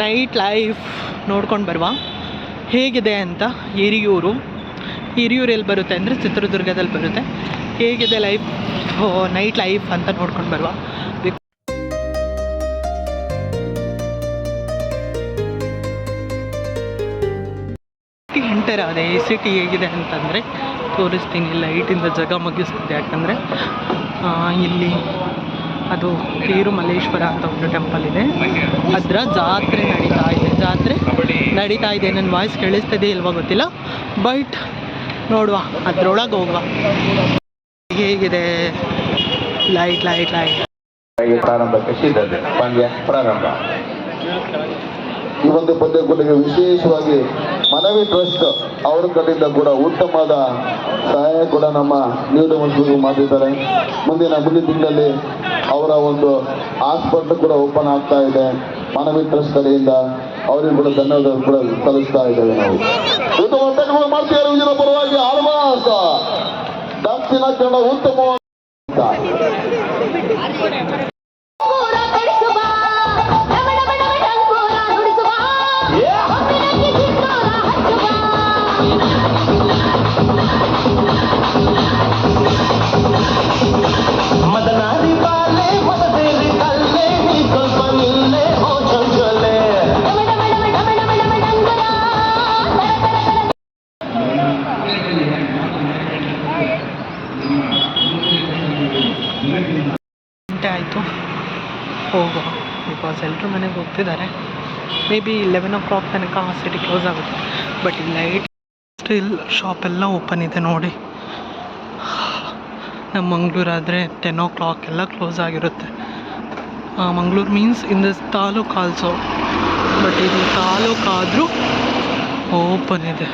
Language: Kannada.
ನೈಟ್ ಲೈಫ್ ನೋಡ್ಕೊಂಡು ಬರುವ. ಹೇಗಿದೆ ಅಂತ ಹಿರಿಯೂರು. ಹಿರಿಯೂರು ಎಲ್ಲಿ ಬರುತ್ತೆ ಅಂದರೆ ಚಿತ್ರದುರ್ಗದಲ್ಲಿ ಬರುತ್ತೆ. ಹೇಗಿದೆ ಲೈಫ್? ನೈಟ್ ಲೈಫ್ ಅಂತ ನೋಡ್ಕೊಂಡು ಬರುವ. ಸಿಟಿ ಎಂಟರ್ ಅದೇ ಈ ಸಿಟಿ ಹೇಗಿದೆ ಅಂತಂದರೆ ತೋರಿಸ್ತೀನಿ. ಲೈಟಿಂದ ಜಗ ಮುಗಿಸ್ತಿದೆ. ಯಾಕಂದರೆ ಇಲ್ಲಿ ಅದು ತೇರು ಮಲ್ಲೇಶ್ವರ ಅಂತ ಒಂದು ಟೆಂಪಲ್ ಇದೆ. ಅದರ ಜಾತ್ರೆ ನಡೀತಾ ಇದೆ. ಜಾತ್ರೆ ನಡೀತಾ ಇದೆ. ನನ್ನ ವಾಯ್ಸ್ ಕೇಳಿಸ್ತಿದೆ ಇಲ್ವಾ ಗೊತ್ತಿಲ್ಲ. ಬಟ್ ನೋಡುವ, ಅದ್ರೊಳಗೆ ಹೋಗುವ. ಹೇಗಿದೆ? ಲೈಟ್ ಲೈಟ್ ಲೈಟ್ ಪ್ರಾರಂಭಕ್ಕೆ ಸಿದ್ಧತೆ. ಪಂದ್ಯ ಪ್ರಾರಂಭ. ಈ ಒಂದು ಪಂದ್ಯಕೂಟಕ್ಕೆ ವಿಶೇಷವಾಗಿ ಮನವಿ ಟ್ರಸ್ಟ್ ಅವರ ಕಡೆಯಿಂದ ಕೂಡ ಉತ್ತಮವಾದ ಸಹಾಯ ಕೂಡ ನಮ್ಮ ಮಂತ್ರಿಗಳು ಮಾಡಿದ್ದಾರೆ. ಮುಂದಿನ ಮುಂದಿನ ತಿಂಗಳಲ್ಲಿ ಅವರ ಒಂದು ಆಸ್ಪತ್ರೆ ಕೂಡ ಓಪನ್ ಆಗ್ತಾ ಇದೆ. ಮನವಿ ಟ್ರಸ್ಟ್ ಕಡೆಯಿಂದ ಅವರಿಗೂ ಕೂಡ ಧನ್ಯವಾದ ಕೂಡ ಸಲ್ಲಿಸ್ತಾ ಇದ್ದೇವೆ ನಾವು. ಉತ್ತಮ ತಂಡಗಳು ಮಾಡ್ತಿದ್ದಾರೆ ಪರವಾಗಿ ಆರ್ಮಾಸ ದಕ್ಷಿಣ ಕನ್ನಡ ಉತ್ತಮವಾದ ಹೋಗುವ. ಬಿಕಾಸ್ ಎಲ್ಲರೂ ಮನೆಗೆ ಹೋಗ್ತಿದ್ದಾರೆ may be eleven o'clock ತನಕ ಆ ಸಿಟಿ ಕ್ಲೋಸ್ ಆಗುತ್ತೆ. ಬಟ್ ಲೈಟ್ ಸ್ಟಿಲ್ ಶಾಪ್ ಎಲ್ಲ ಓಪನ್ ಇದೆ ನೋಡಿ. ನಮ್ಮ ಮಂಗಳೂರು ಆದರೆ ಟೆನ್ ಓ ಕ್ಲಾಕ್ ಎಲ್ಲ ಕ್ಲೋಸ್ ಆಗಿರುತ್ತೆ. Mangaluru means in this taluk also but ಇದು ತಾಲೂಕಾದರೂ ಓಪನ್ ಇದೆ.